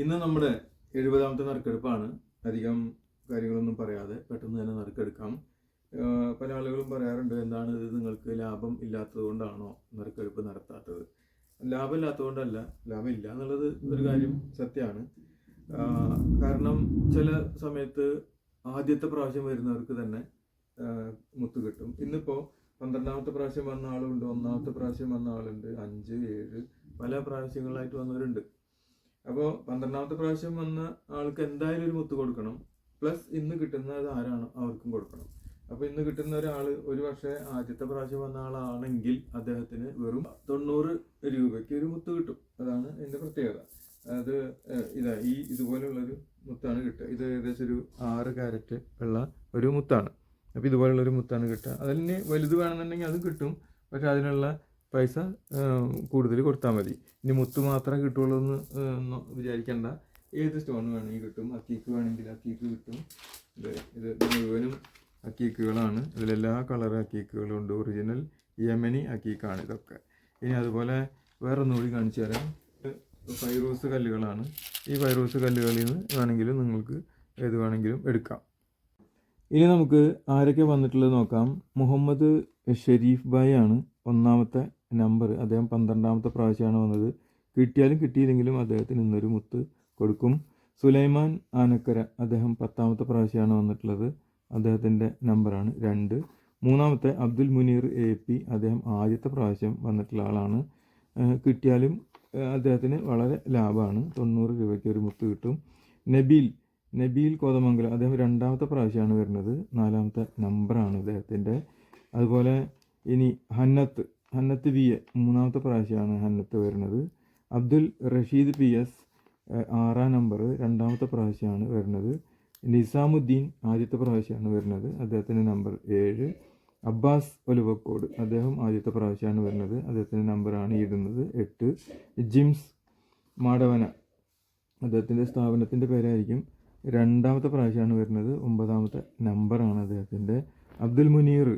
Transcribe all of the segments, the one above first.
ഇന്ന് നമ്മുടെ എഴുപതാമത്തെ നറുക്കെടുപ്പാണ്. അധികം കാര്യങ്ങളൊന്നും പറയാതെ പെട്ടെന്ന് തന്നെ നറുക്കെടുക്കാം. പല ആളുകളും പറയാറുണ്ട് എന്താണ് ഇത്? നിങ്ങൾക്ക് ലാഭം ഇല്ലാത്തത് കൊണ്ടാണോ നറുക്കെടുപ്പ് നടത്താത്തത്? ലാഭം ഇല്ലാത്തതുകൊണ്ടല്ല ലാഭം ഇല്ല എന്നുള്ളത് ഒരു കാര്യം സത്യമാണ്. കാരണം ചില സമയത്ത് ആദ്യത്തെ പ്രാവശ്യം വരുന്നവർക്ക് തന്നെ മുത്ത് കിട്ടും. ഇന്നിപ്പോൾ പന്ത്രണ്ടാമത്തെ പ്രാവശ്യം വന്ന ആളുണ്ട് ഒന്നാമത്തെ പ്രാവശ്യം വന്ന ആളുണ്ട് അഞ്ച് ഏഴ് പല പ്രാവശ്യങ്ങളായിട്ട് വന്നവരുണ്ട്. അപ്പോൾ പന്ത്രണ്ടാമത്തെ പ്രാവശ്യം വന്ന ആൾക്ക് എന്തായാലും ഒരു മുത്ത് കൊടുക്കണം. പ്ലസ് ഇന്ന് കിട്ടുന്നത് ആരാണോ അവർക്കും കൊടുക്കണം. അപ്പോൾ ഇന്ന് കിട്ടുന്ന ഒരാൾ ഒരു പക്ഷേ ആദ്യത്തെ പ്രാവശ്യം വന്ന ആളാണെങ്കിൽ അദ്ദേഹത്തിന് വെറും തൊണ്ണൂറ് രൂപയ്ക്ക് ഒരു മുത്ത് കിട്ടും. അതാണ് ഇതിന്റെ പ്രത്യേകത. അത് ഇതാ ഈ ഇതുപോലെയുള്ളൊരു മുത്താണ് കിട്ടുക. ഇത് ഏകദേശം ഒരു ആറ് ക്യാരറ്റ് ഉള്ള ഒരു മുത്താണ്. അപ്പോൾ ഇതുപോലുള്ള ഒരു മുത്താണ് കിട്ടുക. അതിന് വലുത് വേണമെന്നുണ്ടെങ്കിൽ അത് കിട്ടും. പക്ഷെ അതിനുള്ള പൈസ കൂടുതൽ കൊടുത്താൽ മതി. ഇനി മുത്ത് മാത്രമേ കിട്ടുള്ളൂ എന്ന് വിചാരിക്കേണ്ട. ഏത് സ്റ്റോൺ വേണമെങ്കിൽ കിട്ടും. അക്കീക്ക് വേണമെങ്കിൽ അക്കീക്ക് കിട്ടും. ഇത് ഇത് മുഴുവനും അക്കീക്കുകളാണ് ഇതിലെല്ലാ കളർ അക്കീക്കുകളും ഉണ്ട്. ഒറിജിനൽ യമനി അക്കീക്കാണ് ഇതൊക്കെ. ഇനി അതുപോലെ വേറെ ഒന്നുകൂടി കാണിച്ചു തരാം. ഫൈറൂസ് കല്ലുകളാണ്. ഈ ഫൈറോസ് കല്ലുകളിൽ നിന്ന് വേണമെങ്കിലും നിങ്ങൾക്ക് ഏത് വേണമെങ്കിലും എടുക്കാം. ഇനി നമുക്ക് ആരൊക്കെ വന്നിട്ടുള്ളത് നോക്കാം. മുഹമ്മദ് ഷെരീഫ് ഭായ് ആണ്. ഒന്നാമത്തെ നമ്പർ അദ്ദേഹം പന്ത്രണ്ടാമത്തെ പ്രാവശ്യമാണ് വന്നത്. കിട്ടിയാലും കിട്ടിയില്ലെങ്കിലും അദ്ദേഹത്തിന് ഇന്നൊരു മുത്ത് കൊടുക്കും. സുലൈമാൻ ആനക്കര അദ്ദേഹം പത്താമത്തെ പ്രാവശ്യമാണ് വന്നിട്ടുള്ളത്. അദ്ദേഹത്തിന്റെ നമ്പറാണ് രണ്ട്. മൂന്നാമത്തെ അബ്ദുൽ മുനീർ എ പി അദ്ദേഹം ആദ്യത്തെ പ്രാവശ്യം വന്നിട്ടുള്ള ആളാണ്. കിട്ടിയാലും അദ്ദേഹത്തിന് വളരെ ലാഭമാണ്. തൊണ്ണൂറ് രൂപയ്ക്ക് ഒരു മുത്ത് കിട്ടും. നബീൽ നബീൽ കോതമംഗലം അദ്ദേഹം രണ്ടാമത്തെ പ്രാവശ്യമാണ് വരുന്നത്. നാലാമത്തെ നമ്പറാണ് അദ്ദേഹത്തിന്റെ അതുപോലെ ഇനി ഹന്നത്ത് ഹന്നത്ത് പി എ മൂന്നാമത്തെ പ്രാവശ്യമാണ് ഹന്നത്ത് വരുന്നത്. അബ്ദുൽ റഷീദ് പി എസ് ആറാം നമ്പർ രണ്ടാമത്തെ പ്രാവശ്യമാണ് വരുന്നത്. നിസാമുദ്ദീൻ ആദ്യത്തെ പ്രാവശ്യമാണ് വരുന്നത്. അദ്ദേഹത്തിന്റെ നമ്പർ ഏഴ്. അബ്ബാസ് ഒലുവക്കോട് അദ്ദേഹം ആദ്യത്തെ പ്രാവശ്യമാണ് വരുന്നത്. അദ്ദേഹത്തിന്റെ നമ്പറാണ് ഇടുന്നത് എട്ട്. ജിംസ് മാടവന അദ്ദേഹത്തിന്റെ സ്ഥാപനത്തിന്റെ പേരായിരിക്കും രണ്ടാമത്തെ പ്രാവശ്യമാണ് വരുന്നത്. ഒമ്പതാമത്തെ നമ്പറാണ് അദ്ദേഹത്തിന്റെ. അബ്ദുൽ മുനീർ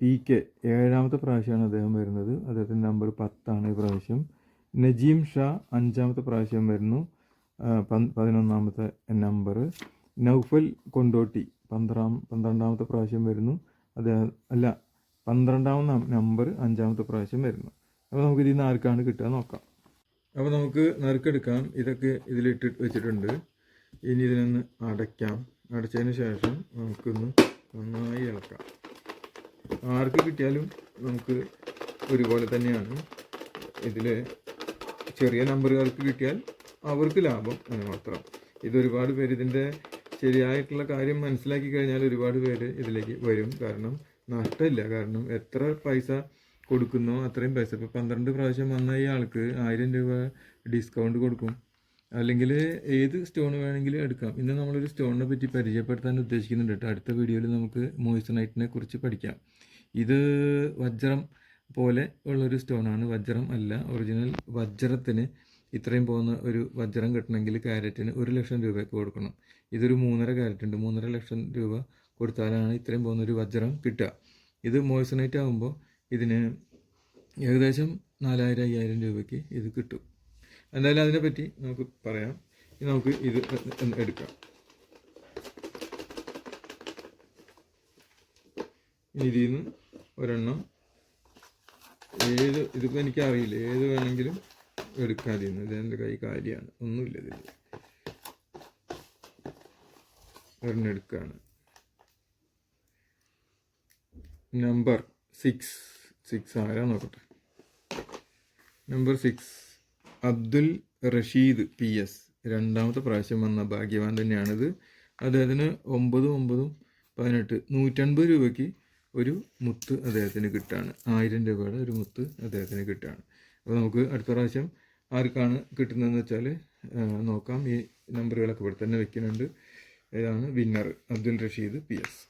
പി കെ ഏഴാമത്തെ പ്രാവശ്യമാണ് അദ്ദേഹം വരുന്നത്. അദ്ദേഹത്തിന്റെ നമ്പർ പത്താണ് ഈ പ്രാവശ്യം. നജീം ഷാ അഞ്ചാമത്തെ പ്രാവശ്യം വരുന്നു. പതിനൊന്നാമത്തെ നമ്പർ. നൗഫൽ കൊണ്ടോട്ടി പന്ത്രണ്ടാം പന്ത്രണ്ടാമത്തെ പ്രാവശ്യം വരുന്നു. അദ്ദേഹം അല്ല പന്ത്രണ്ടാമത്തെ നമ്പർ അഞ്ചാമത്തെ പ്രാവശ്യം വരുന്നു. അപ്പോൾ നമുക്ക് ഇതിൽ നിന്ന് ആർക്കാണ് കിട്ടുക നോക്കാം. അപ്പോൾ നമുക്ക് നറുക്കെടുക്കാം. ഇതൊക്കെ ഇതിലിട്ട് വെച്ചിട്ടുണ്ട്. ഇനി ഇതിനൊന്ന് അടയ്ക്കാം. അടച്ചതിന് ശേഷം നമുക്കൊന്ന് നന്നായി ഇളക്കാം. ആർക്ക് കിട്ടിയാലും നമുക്ക് ഒരുപോലെ തന്നെയാണ്. ഇതിൽ ചെറിയ നമ്പറുകാർക്ക് കിട്ടിയാൽ അവർക്ക് ലാഭം എന്ന് മാത്രം. ഇതൊരുപാട് പേര് ഇതിന്റെ ശരിയായിട്ടുള്ള കാര്യം മനസ്സിലാക്കി കഴിഞ്ഞാൽ ഒരുപാട് പേര് ഇതിലേക്ക് വരും. കാരണം നഷ്ടമില്ല. കാരണം എത്ര പൈസ കൊടുക്കുന്നോ അത്രയും പൈസ. ഇപ്പോൾ പന്ത്രണ്ട് പ്രാവശ്യം വന്ന ഈ ആൾക്ക് ആയിരം രൂപ ഡിസ്കൗണ്ട് കൊടുക്കും. അല്ലെങ്കിൽ ഏത് സ്റ്റോൺ വേണമെങ്കിലും എടുക്കാം. ഇന്ന് നമ്മളൊരു സ്റ്റോണിനെ പറ്റി പരിചയപ്പെടുത്താൻ ഉദ്ദേശിക്കുന്നുണ്ട് കേട്ടോ. അടുത്ത വീഡിയോയിൽ നമുക്ക് മോയിസണൈറ്റിനെ കുറിച്ച് പഠിക്കാം. ഇത് വജ്രം പോലെ ഉള്ളൊരു സ്റ്റോണാണ്. വജ്രം അല്ല ഒറിജിനൽ വജ്രത്തിന് ഇത്രയും പോകുന്ന ഒരു വജ്രം കിട്ടണമെങ്കിൽ ക്യാരറ്റിന് ഒരു ലക്ഷം രൂപയൊക്കെ കൊടുക്കണം. ഇതൊരു മൂന്നര ക്യാരറ്റ് ഉണ്ട്. മൂന്നര ലക്ഷം രൂപ കൊടുത്താലാണ് ഇത്രയും പോകുന്ന ഒരു വജ്രം കിട്ടുക. ഇത് മോയിസണൈറ്റ് ആകുമ്പോൾ ഇതിന് ഏകദേശം നാലായിരം അയ്യായിരം രൂപയ്ക്ക് ഇത് കിട്ടും. എന്തായാലും അതിനെപ്പറ്റി നമുക്ക് പറയാം. നമുക്ക് ഇത് എടുക്കാം. ഇതിൽ നിന്ന് ഒരെണ്ണം ഏത് ഇതിപ്പോൾ എനിക്കറിയില്ല. ഏത് വേണമെങ്കിലും എടുക്കാം ഇതിൽ നിന്ന് ഇത് എന്റെ കൈ കാര്യമാണ് ഒന്നുമില്ല ഇതിൽ ഒരെണ്ണം നമ്പർ സിക്സ് സിക്സ് ആരാ നോക്കട്ടെ? Number six Abdul Rasheed P S. രണ്ടാമത്തെ പ്രാവശ്യം വന്ന ഭാഗ്യവാൻ തന്നെയാണിത്. അദ്ദേഹത്തിന് ഒമ്പതും ഒമ്പതും പതിനെട്ട് നൂറ്റൻപത് രൂപയ്ക്ക് ഒരു മുത്ത് അദ്ദേഹത്തിന് കിട്ടുകയാണ് ആയിരം രൂപയുടെ ഒരു മുത്ത് അദ്ദേഹത്തിന് കിട്ടുകയാണ് അപ്പോൾ നമുക്ക് അടുത്ത പ്രാവശ്യം ആർക്കാണ് കിട്ടുന്നതെന്ന് വെച്ചാൽ നോക്കാം. ഈ നമ്പറുകളൊക്കെ ഇവിടെ തന്നെ വെക്കുന്നുണ്ട്. ഇതാണ് winner? Abdul Rasheed P S.